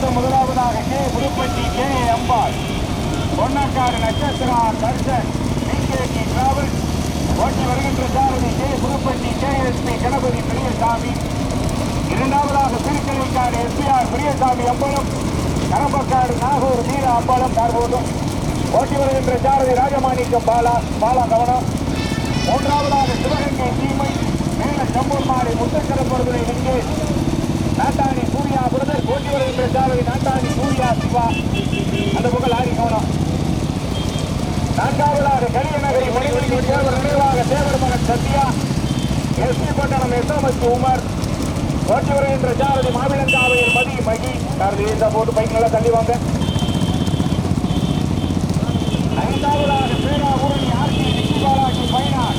தொடர்ந்து முதலாவதாக K. Pudupatti K. Ambal. Ponnakkadu Nakshatra Darshan PKD travels. ஓட்டி வருகின்ற சாரதி கே. புதுப்பட்டி கேஎஸ்பி கணபதி பெரியசாமி. இரண்டாவதாக திருக்கணிக்காடு எஸ்பிஆர் பெரியசாமி அம்பலம் கரம்பக்காடு நாகூர் வீர அம்பலம் தற்போதும் ஓட்டி வருகின்ற சாரதி ராஜமாணிக்கம் பாலா பாலா கவனம் மூன்றாவதாக சிவகங்கை சீமை மேல செம்பூர் மாலை முத்தக்கரப்படுதுறை ஓட்டி நாட்டாணி சூர்யா சிவா. அந்த பக்கம் லாரி கவனம் நான்காவதாக கரியநகரி மணிமணி தேவர் நினைவாக தேவர் மகன் சத்யா எஸ்பி பட்டணம் எஸ்எம்எஸ் உமர் ஓட்டி வருகின்ற சாரதி மாவிலங்காவையில் மதி மகி. சாரதி இந்த போட்டு பைக் நல்லா தள்ளி வாங்க.